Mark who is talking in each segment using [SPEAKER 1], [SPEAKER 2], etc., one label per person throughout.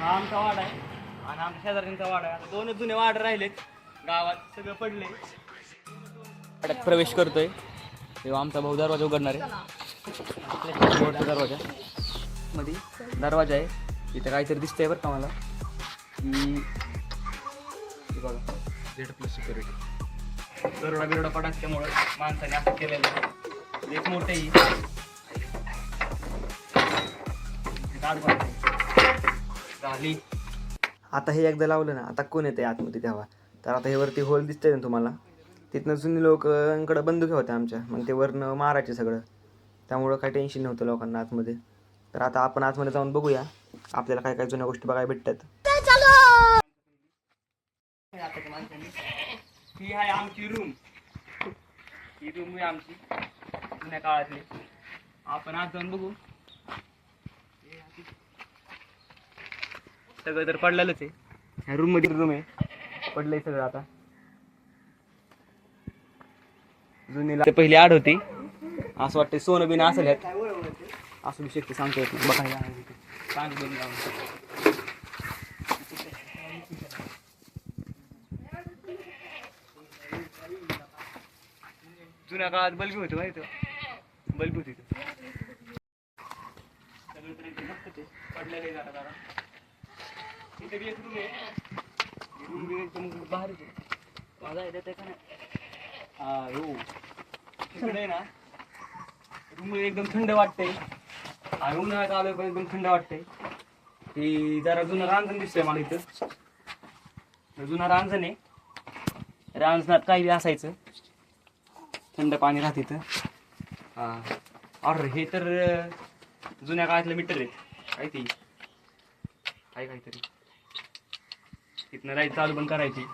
[SPEAKER 1] हा आमचा वाडा आहे. आणि आमच्या शेजाऱ्यांचा वाडा आहे. आता दोनच जुने वाडे राहिलेत. गावात सगळं पडले वाड्यात प्रवेश करतोय. तेव्हा आमचा भाऊ दरवाजा उघडणार आहे. दरवाजा. मध्ये दरवाजा आहे. इथं काहीतरी दिसतंय बरं का मला. की हे बघा. झेड प्लस सिक्युरिटी दरोडा बिरोडा पडा असल्यामुळं माणसाने असं केलेलं आहे. एक मोठे झाली
[SPEAKER 2] आता हे एकदा लावलं ना आता कोण येते आतमध्ये तेव्हा? तर आता हे वरती होल दिसतंय ना तुम्हाला? तिथनं जुनी लोकांकडं बंदुक्या होत्या आमच्या मग ते वरनं मारायचे सगळं. त्यामुळं काही टेन्शन नव्हतं लोकांना आतमध्ये. तर आता आपण आतमध्ये जाऊन बघूया आपल्याला काय काय जुन्या गोष्टी बघायला भेटतात.
[SPEAKER 1] ही आहे आमची रूम ही रूम आहे आमची जुन्या काळातली. आपण आज जाऊन बघू. सगळं तर पडलेलंच आहे. ह्या रूममध्ये रूम आहे. पडलंय सगळं आता. जुनीला ते पहिली आड होती. असं वाटतं सोनं बिन असेल ह्यात असू शकते सांगता येत नाही. बघा आहे तिथे. सांग बघ जाऊन. जुन्या काळात बल्बी होते माहिती बल्बी होती पडलेलं आहे जरा एक रूम आहे रूम एकदम भारी आहे माझा आहे का नाही. हा हो. तिकडे आहे ना रूम एकदम थंड वाटते आणि उन्हाळ्यात आलोय पण एकदम थंड वाटते ती जरा जुनं रांजण दिसतंय मला इथं. जुना रांजण आहे. रांजणात काही बी असायचं. थंड पाणी राहत इथं. हां अरे हे तर जुन्या काळातलं मीटर आहे काय ती. काय काहीतरी. इथनं लाइट चालू पण करायची.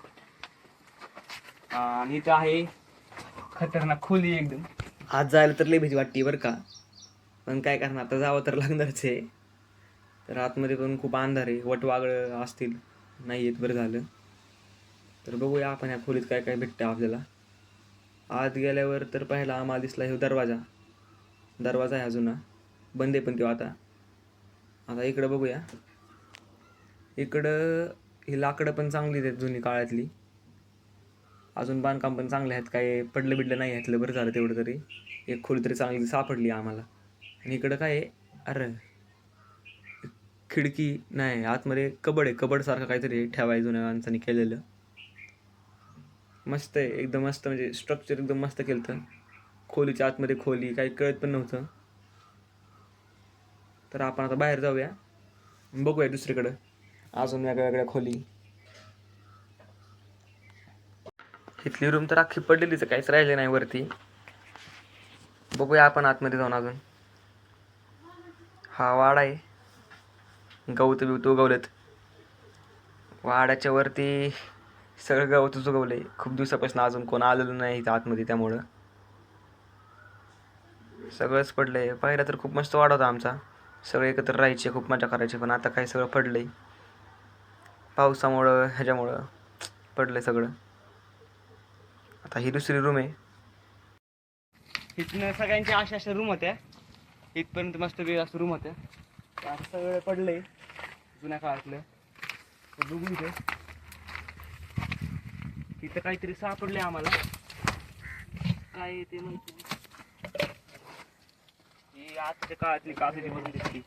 [SPEAKER 1] आणि इथं आहे खतरनाक खोली एकदम.
[SPEAKER 2] आज जायला तर लई भीती वाटते बरं का. पण काय करणार आता जावं तर लागणारच आहे. तर आतमध्ये पण खूप अंधार आहे वटवागळं असतील नाही येत बरं झालं. तर बघूया आपण या खोलीत काय काय भेटतं आपल्याला. आत गेल्यावर तर पहिला आम्हाला दिसला हे दरवाजा. दरवाजा आहे अजून बंद आहे पण तो आता. आता इकडं बघूया. इकडं ही लाकडं पण चांगली आहेत जुनी काळातली. अजून बांधकाम पण चांगले आहेत. काय पडलं बिडलं नाही ह्यातलं बरं झालं तेवढं तरी. एक खोली तरी चांगली सापडली आम्हाला. आणि इकडं काय आहे? अरे खिडकी नाही आतमध्ये कबड आहे. कबडसारखं काहीतरी ठेवाय जुन्या माणसाने केलेलं. मस्त आहे. एकदम मस्त म्हणजे स्ट्रक्चर एकदम मस्त केलं तर खोलीच्या आतमध्ये खोली काही कळत पण नव्हतं. तर आपण आता बाहेर जाऊया. बघूया दुसरीकडं. अजून वेगळ्या वेगळ्या खोली. इथली रूम तर अख्खी पडलेलीच काहीच राहिले नाही वरती. बघूया आपण आतमध्ये जाऊन अजून. हा वाडा आहे. गवत बिवत उगवलेत. वाड्याच्या वरती सगळं गवत उगवलंय. खूप दिवसापासून अजून कोण आलेलं नाही इथं आतमध्ये त्यामुळं. सगळंच पडलंय. पहिला तर खूप मस्त वाडा होता आमचा. सगळे एकत्र राहायचे खूप मजा करायचे पण आता काही सगळं पडलंय. पावसामुळं ह्याच्यामुळं पडलंय सगळं. आता ही दुसरी रूम आहे.
[SPEAKER 1] इथनं सगळ्यांची अशा अशा रूम होत्या. इथपर्यंत मस्त वेळ असं रूम होत्या. आता सगळं पडलंय. जुन्या काळातलं. तर बघू इथे इथं काहीतरी सापडले आम्हाला. काय ते माहिती ही आजच्या काळातली कागदी म्हणून दिसली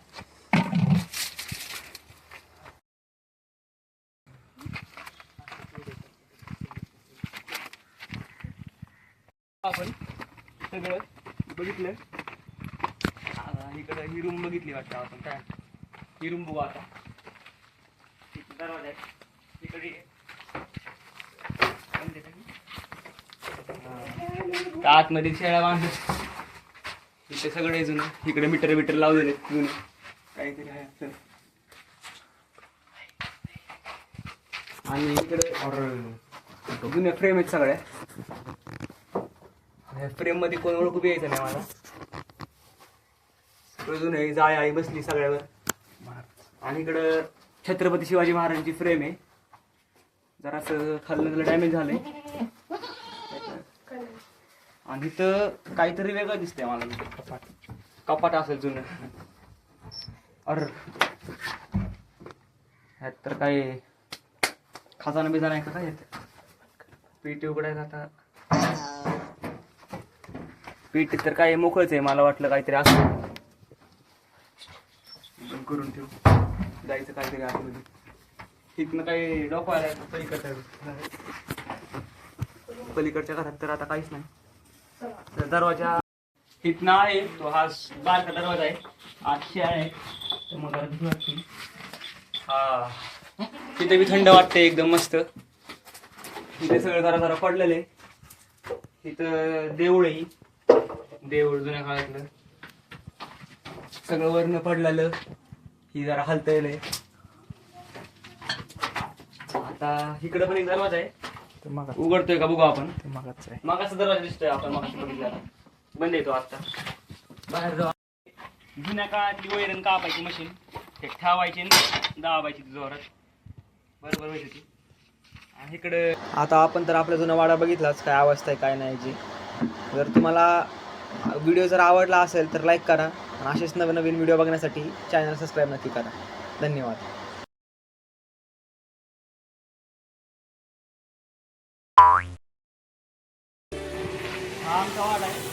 [SPEAKER 1] आपण सगळं बघितलं. इकडं ही रूम बघितली वाटतं आपण काय? ही रूम बघू आता. दरवाजा आहे. इकडे त्या आतमध्ये शेळ्या बांधत इथे सगळे जुनं. इकडे मीटर बिटर लावलेले आहेत जुने. काहीतरी आहे असं. आणि इकडे जुन्या फ्रेम आहेत सगळ्या. फ्रेममध्ये कोण ओळखू बी यायचं नाही मला. अजून आहे जाळी आई बसली सगळ्यावर. आणि इकडं छत्रपती शिवाजी महाराजांची फ्रेम आहे. जरासं खाल्लं डॅमेज झालंय. आणि इथं काहीतरी वेगळं दिसतंय मला. कपाट कपाट असेल जुनं. अर. ह्यात तर काय खजाना बिजाना आहे का काय? ह्यात. पेटी उघडायला आता पेटीत तर काय मोकळच आहे मला वाटलं काहीतरी असं. करून ठेवू. जायचं काहीतरी आतमध्ये. तिथनं काही डोकवायला पलीकडच्या घरात? पलीकडच्या घरात तर आता काहीच नाही. तर दरवाजा तिथनं आहे तो हा बारका दरवाजा आहे. आठशे आहे. तर मग वाटते हा. तिथे बी थंड वाटते एकदम मस्त. तिथे सगळं जरा जरा पडलेलं आहे. तिथं देऊळ आहे. देऊळ जुन्या काळातलं. सगळं वर्ण पडलेलं. ही जरा हलतंय आता इकडं पण एक दरवाजा आहे.
[SPEAKER 2] मग.
[SPEAKER 1] उघडतोय का बघू आपण.
[SPEAKER 2] ते मगच आहे.
[SPEAKER 1] मागाचा दरवाजा दिसतोय आपण बघितला बंद येतो आता बाहेर जाऊ. जुन्या काळातली वैरण कापायची मशीन ते ठेवायची आणि दाबायची ती जोरात. बरोबर माहिती ती. आणि इकडं
[SPEAKER 2] आता आपण तर आपला जुना वाडा बघितलाच काय अवस्था आहे काय नाही जी. जर तुम्हाला व्हिडिओ जर आवडला असेल तर लाईक करा. आणि असेच नवीन नवीन व्हिडिओ बघण्यासाठी चॅनल सबस्क्राईब नक्की करा. धन्यवाद.
[SPEAKER 1] आमचा वाडा आहे.